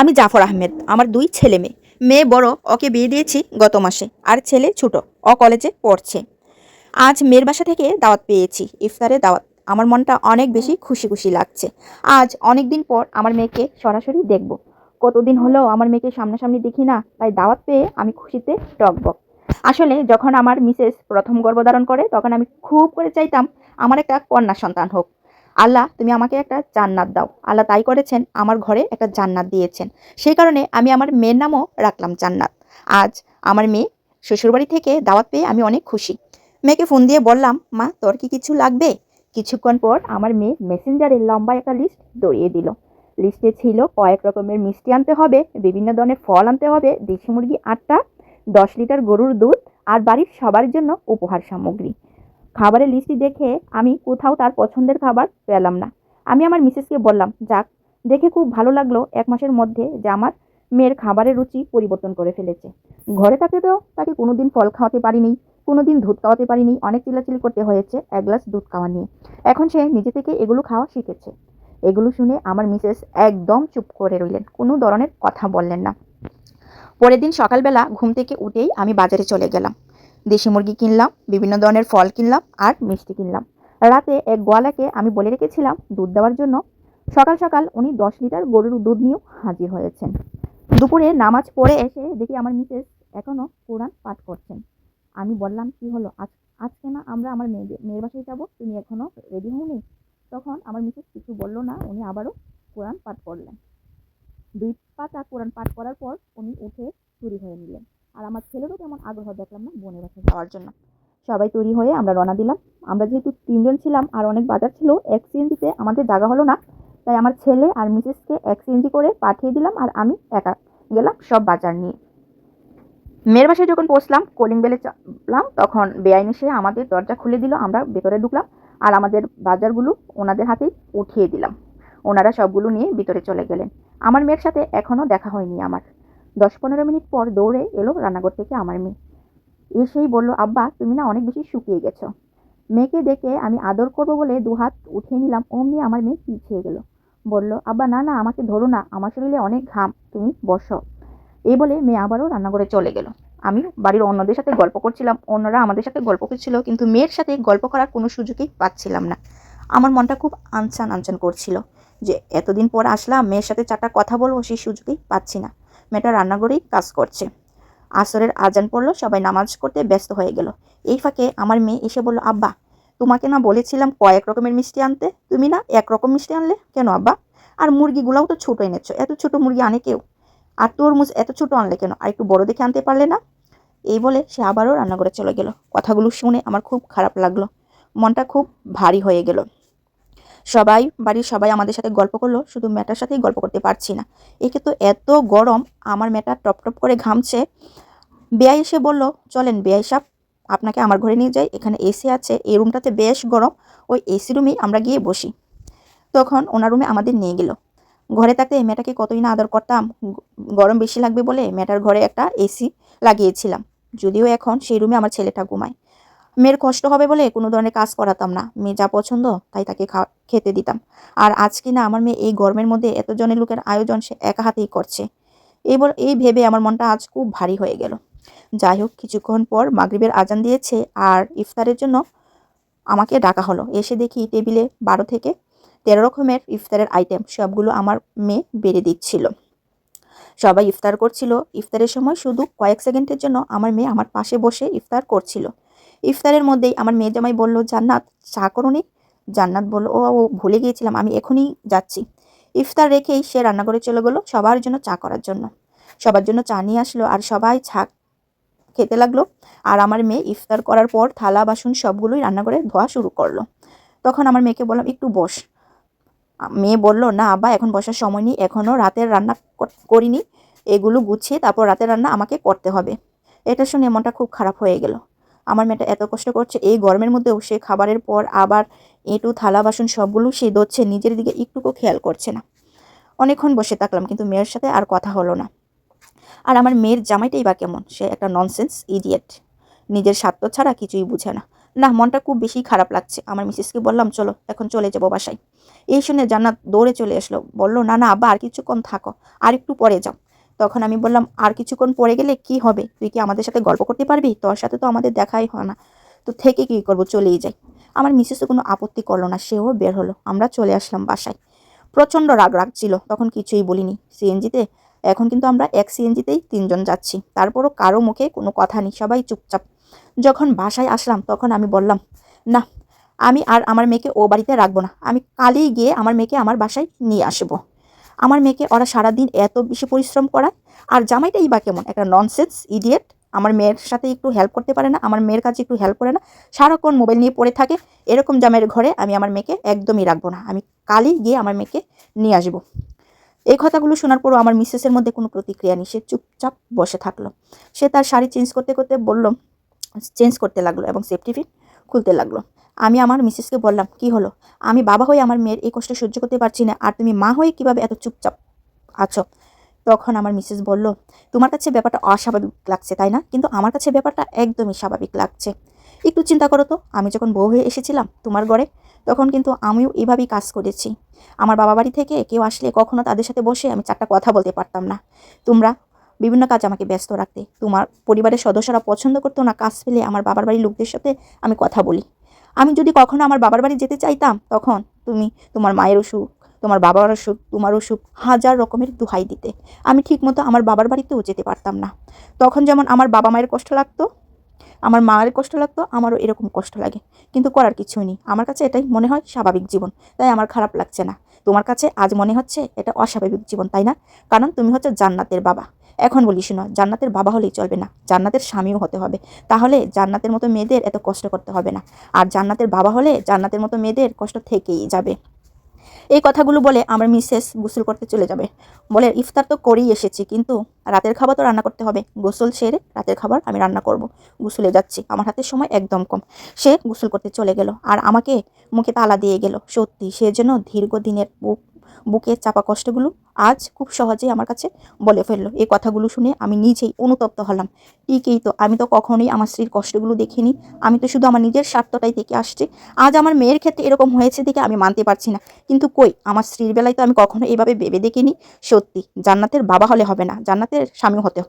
আমি জাফর আহমেদ, আমার দুই ছেলে মেয়ে। মেয়ে বড়, ওকে বিয়ে দিয়েছি গত মাসে, আর ছেলে ছোট, ও কলেজে পড়ছে। আজ মেয়ের বাসা থেকে দাওয়াত পেয়েছি ইফতারের দাওয়াত। আমার মনটা অনেক বেশি খুশি খুশি লাগছে। আজ অনেক দিন পর আমার মেয়েকে সরাসরি দেখব। কতদিন হলো আমার মেয়েকে সামনাসামনি দেখি না, তাই দাওয়াত পেয়ে আমি খুশিতে টকবক। আসলে যখন আমার মিসেস প্রথম গর্ভধারণ করে, তখন আমি খুব করে চাইতাম আমার একটা কন্যা সন্তান হোক। আল্লাহ, তুমি আমাকে একটা জান্নাত দাও। আল্লাহ তাই করেছেন, আমার ঘরে একটা জান্নাত দিয়েছেন। সেই কারণে আমি আমার মেয়ের নামও রাখলাম জান্নাত। আজ আমার মেয়ে শ্বশুরবাড়ি থেকে দাওয়াত পেয়ে আমি অনেক খুশি। মেয়েকে ফোন দিয়ে বললাম, মা, তোর কি কিছু লাগবে? কিছুক্ষণ পর আমার মেয়ে মেসেঞ্জারে লম্বা একটা লিস্ট দৌড়িয়ে দিল। লিস্টে ছিল কয়েক রকমের মিষ্টি আনতে হবে, বিভিন্ন ধরনের ফল আনতে হবে, দেশি মুরগি আটটা, দশ লিটার গরুর দুধ, আর বাড়ির সবার জন্য উপহার সামগ্রী। খাবারের লিস্টটি দেখে আমি কোথাও তার পছন্দের খাবার পেলাম না। আমি আমার মিসেসকে বললাম, যাক, দেখে খুব ভালো লাগল এক মাসের মধ্যে যে আমার মেয়ের খাবারের রুচি পরিবর্তন করে ফেলেছে। ঘরে থাকতে তো তাকে কোনো দিন ফল খাওয়াতে পারিনি কোনো দিন দুধ খাওয়াতে পারিনি, অনেক চিল্লাচিল্লি করতে হয়েছে এক গ্লাস দুধ খাওয়া নিয়ে। এখন সে নিজে থেকে এগুলো খাওয়া শিখেছে। এগুলো শুনে আমার মিসেস একদম চুপ করে রইলেন, কোনো ধরনের কথা বললেন না। পরের দিন সকালবেলা ঘুম থেকে উঠেই আমি বাজারে চলে গেলাম। দেশি মুরগি কিনলাম, বিভিন্ন ধরনের ফল কিনলাম আর মিষ্টি কিনলাম। রাতে এক গোয়ালাকে আমি বলে রেখেছিলাম দুধ দেওয়ার জন্য। সকাল সকাল উনি দশ লিটার গরুর দুধ নিয়েও হাজির হয়েছেন। দুপুরে নামাজ পড়ে এসে দেখি আমার মিসেস এখনও কোরআন পাঠ করছেন। আমি বললাম, কি হলো? আজ, আজকে না আমরা আমার মেয়ে মেয়ের বাসায় যাব? তুমি এখনও রেডি হওনি? তখন আমার মিসেস কিছু বলল না, উনি আবারও কোরআন পাঠ করলেন। দুই পাতা কোরআন পাঠ করার পর উনি উঠে চুরি হয়ে নিলেন। আর আমার ছেলেরও তেমন আগ্রহ দেখলাম না, বোনের বাসায় যাওয়ার জন্য। সবাই তৈরি হয়ে আমরা রওনা দিলাম। আমরা যেহেতু তিনজন ছিলাম আর অনেক বাজার ছিল, এক সিএনজিতে আমাদের জায়গা হলো না, তাই আমার ছেলে আর মিসেসকে এক সিএনজি করে পাঠিয়ে দিলাম আর আমি একা গেলাম সব বাজার নিয়ে। মেয়ের বাসায় যখন পৌঁছলাম, কলিং বেলে চাপলাম, তখন বেআইন এসে আমাদের দরজা খুলে দিল, আমরা ভেতরে ঢুকলাম আর আমাদের বাজারগুলো ওনাদের হাতেই উঠিয়ে দিলাম। ওনারা সবগুলো নিয়ে ভিতরে চলে গেলেন। আমার মেয়ের সাথে এখনও দেখা হয়নি আমার। দশ পনেরো মিনিট পর দৌড়ে এলো রান্নাঘর থেকে আমার মেয়ে। এসেই বলল, আব্বা, তুমি না অনেক বেশি শুকিয়ে গেছো। মেয়েকে দেখে আমি আদর করব বলে দু হাত উঠিয়ে নিলাম। অমনি আমার মেয়ে পিছিয়ে গেল। বলল, আব্বা, না না, আমাকে ধরো না। আমার শরীরে অনেক ঘাম। তুমি বসো। এই বলে মেয়ে আবারও রান্নাঘরে চলে গেল। আমি বাড়ির অন্যদের সাথে গল্প করছিলাম। অন্যরা আমাদের সাথে গল্প করছিল, কিন্তু মেয়ের সাথে গল্প করার কোনো সুযোগই পাচ্ছিলাম না। আমার মনটা খুব আনচান আনচান করছিল যে, এতদিন পর আসলাম, মেয়ের সাথে চারটা কথা বলব, সেই সুযোগই পাচ্ছি না। মেয়েটা রান্নাঘরেই কাজ করছে। আসরের আজান পড়ল, সবাই নামাজ করতে ব্যস্ত হয়ে গেল। এই ফাঁকে আমার মেয়ে এসে বলল, আব্বা, তোমাকে না বলেছিলাম কয়েক রকমের মিষ্টি আনতে? তুমি না এক রকম মিষ্টি আনলে? কেন আব্বা? আর মুরগিগুলাও তো ছোটো এনেছো এত ছোট মুরগি আনে কেউ? আর তোর তরমুজ এত ছোট আনলে কেন? আর একটু বড় দেখে আনতে পারলে না? এই বলে সে আবারও রান্নাঘরে চলে গেল। কথাগুলো শুনে আমার খুব খারাপ লাগল। মনটা খুব ভারী হয়ে গেল। সবাই, বাড়ির সবাই আমাদের সাথে গল্প করল, শুধু ম্যাটার সাথেই গল্প করতে পারছি না। একে তো এত গরম, আমার মেয়েটা টপ টপ করে ঘামছে। বেয়াই এসে বলল, চলেন বেয়াই সাপ আপনাকে আমার ঘরে নিয়ে যাই, এখানে এসি আছে, এই রুমটাতে বেশ গরম, ওই এসি রুমেই আমরা গিয়ে বসি। তখন ওনার রুমে আমাদের নিয়ে গেল। ঘরে থাকতে মেয়েটাকে কতই না আদর করতাম, গরম বেশি লাগবে বলে মেয়েটার ঘরে একটা এসি লাগিয়েছিলাম। যদিও এখন সেই রুমে আমার ছেলেটা ঘুমায়। মেয়ের কষ্ট হবে বলে কোনো ধরনের কাজ করাতাম না। মেয়ে যা পছন্দ, তাই তাকে খেতে দিতাম। আর আজ কি না আমার মেয়ে এই গরমের মধ্যে এতজনের লোকের আয়োজন সে একা হাতেই করছে। এই বল এই ভেবে আমার মনটা আজ খুব ভারী হয়ে গেল। যাই হোক, কিছুক্ষণ পর মাগরিবের আজান দিয়েছে আর ইফতারের জন্য আমাকে ডাকা হলো। এসে দেখি টেবিলে বারো থেকে তেরো রকমের ইফতারের আইটেম সবগুলো আমার মেয়ে বেড়ে দিচ্ছিল। সবাই ইফতার করছিল। ইফতারের সময় শুধু কয়েক সেকেন্ডের জন্য আমার মেয়ে আমার পাশে বসে ইফতার করছিল। ইফতারের মধ্যেই আমার মেয়ে জামাই বলল, জান্নাত, চা করুনি? জান্নাত বলল, ও ও, ভুলে গিয়েছিলাম, আমি এখনই যাচ্ছি। ইফতার রেখেই সে রান্নাঘরে চলে গেলো সবার জন্য চা করার জন্য। সবার জন্য চা নিয়ে আসলো আর সবাই চা খেতে লাগল। আর আমার মেয়ে ইফতার করার পর থালা, বাসন সবগুলোই রান্নাঘরে ধোয়া শুরু করল। তখন আমার মেয়েকে বললাম, একটু বস। মেয়ে বলল, না আব্বা, এখন বসার সময় নেই, এখনও রাতের রান্না কর- করিনি। এগুলো গুছিয়ে তারপর রাতের রান্না আমাকে করতে হবে। এটা শুনে মনটা খুব খারাপ হয়ে গেল। আমার মেয়েটা এত কষ্ট করছে, এই গরমের মধ্যেও সে খাবারের পর আবার এঁটু, থালা, বাসন সবগুলো সে দচ্ছে নিজের দিকে একটুকু খেয়াল করছে না। অনেকক্ষণ বসে থাকলাম, কিন্তু মেয়ের সাথে আর কথা হলো না। আর আমার মেয়ের জামাইটাই বা কেমন? সে একটা ননসেন্স ইডিয়েট নিজের স্বার্থ ছাড়া কিছুই বুঝে না। না মনটা খুব বেশি খারাপ লাগছে। আমার মিসেসকে বললাম, চলো, এখন চলে যাব বাসায়। এই শুনে জান্নাত দৌড়ে চলে আসলো। বলল, না না, আব্বা, আর কিছুক্ষণ থাকো। আর একটু পরে যাও। তখন আমি বললাম, আর কিছুক্ষণ পরে গেলে কি হবে? তুই কি আমাদের সাথে গল্প করতে পারবি? তোর সাথে তো আমাদের দেখাই হয় না। তো থেকে কি করব? চলেই যাই। আমার মিসেসও কোনো আপত্তি করল না, সেও বের হলো। আমরা চলে আসলাম বাসায়। প্রচণ্ড রাগ রাগ ছিল তখন কিছুই বলিনি। সিএনজিতে? এখন কিন্তু আমরা এক সিএনজিতেই তিনজন যাচ্ছি। তারপরও কারও মুখে কোনো কথা নেই, সবাই চুপচাপ। যখন বাসায় আসলাম, তখন আমি বললাম, না, আমি আর আমার মেয়েকে ও বাড়িতে রাখব না। আমি কালই গিয়ে আমার মেয়েকে আমার বাসায় নিয়ে আসব। আমার মেয়েকে ওরা সারাদিন এত বেশি পরিশ্রম করায়। আর জামাইটাই বা কেমন? একটা ননসেন্স ইডিয়েট আমার মেয়ের সাথে একটু হেল্প করতে পারে না, আমার মেয়ের কাছে একটু হেল্প করে না। সারাক্ষণ মোবাইল নিয়ে পড়ে থাকে। এরকম জামাইয়ের ঘরে আমি আমার মেয়েকে একদমই রাখব না। আমি কালই গিয়ে আমার মেয়েকে নিয়ে আসব। এই কথাগুলো শোনার পরও আমার মিসেসের মধ্যে কোনো প্রতিক্রিয়া নেই। সে চুপচাপ বসে থাকল। সে তার শাড়ি চেঞ্জ করতে করতে বলল চেঞ্জ করতে লাগল এবং সেফটি ফিট খুলতে লাগল। আমি আমার মিসেসকে বললাম, কি হলো? আমি বাবা হয়ে আমার মেয়ের এই কষ্ট সহ্য করতে পারছি না, আর তুমি মা হয়ে কীভাবে এত চুপচাপ আছো? তখন আমার মিসেস বলল, তোমার কাছে ব্যাপারটা অস্বাভাবিক লাগছে, তাই না? কিন্তু আমার কাছে ব্যাপারটা একদমই স্বাভাবিক লাগছে। একটু চিন্তা করো তো, আমি যখন বউ হয়ে এসেছিলাম তোমার ঘরে, তখন কিন্তু আমিও এভাবেই কাজ করেছি। আমার বাবা বাড়ি থেকে কেউ আসলে কখনো তাদের সাথে বসে আমি চারটা কথা বলতে পারতাম না। তোমরা বিভিন্ন কাজ আমাকে ব্যস্ত রাখতে, তোমার পরিবারের সদস্যরা পছন্দ করতো না, কাজ পেলে আমার বাবার বাড়ির লোকদের সাথে আমি কথা বলি। আমি যদি কখনো আমার বাবার বাড়ি যেতে চাইতাম, তখন তুমি তোমার মায়ের অসুখ, তোমার বাবার অসুখ, তোমার অসুখ, হাজার রকমের দুহাই দিতে। আমি ঠিকমতো আমার বাবার বাড়িতেও যেতে পারতাম না। তখন যেমন আমার বাবা মায়ের কষ্ট লাগতো, আমার মায়ের কষ্ট লাগতো, আমারও এরকম কষ্ট লাগে। কিন্তু করার কিছুই নেই। আমার কাছে এটাই মনে হয় স্বাভাবিক জীবন। তাই আমার খারাপ লাগছে না। তোমার কাছে আজ মনে হচ্ছে এটা অস্বাভাবিক জীবন, তাই না? কারণ তুমি হচ্ছে জান্নাতের বাবা। এখন বলি শোনো জান্নাতের বাবা হলেই চলবে না, জান্নাতের স্বামীও হতে হবে। তাহলে জান্নাতের মতো মেয়েদের এত কষ্ট করতে হবে না, আর জান্নাতের বাবা হলে জান্নাতের মতো মেয়েদের কষ্ট থেকেই যাবে। এই কথাগুলো বলে আমার মিসেস গোসল করতে চলে যাবে। বলে, ইফতার তো করেই এসেছি, কিন্তু রাতের খাবার তো রান্না করতে হবে। গোসল সেরে রাতের খাবার আমি রান্না করব। গোসলে যাচ্ছি, আমার হাতে সময় একদম কম। সে গোসল করতে চলে গেল, আর আমাকে মুখে তালা দিয়ে গেল। সত্যি, সে যেন দীর্ঘদিনের বুক বুকে চাপা কষ্টগুলো আজ খুব সহজেই আমার কাছে বলে ফেলল। এই কথাগুলো শুনে আমি নিজেই অনুতপ্ত হলাম। ঠিকই তো, আমি তো কখনোই আমার স্ত্রীর কষ্টগুলো দেখিনি। আমি তো শুধু আমার নিজের স্বার্থটাই দেখে আসছি। আজ আমার মেয়ের ক্ষেত্রে এরকম হয়েছে দেখে আমি মানতে পারছি না। কিন্তু কই, আমার স্ত্রীর বেলায় তো আমি কখনো এভাবে ভেবে দেখিনি। সত্যি, জান্নাতের বাবা হলে হবে না। জান্নাতের স্বামী হতে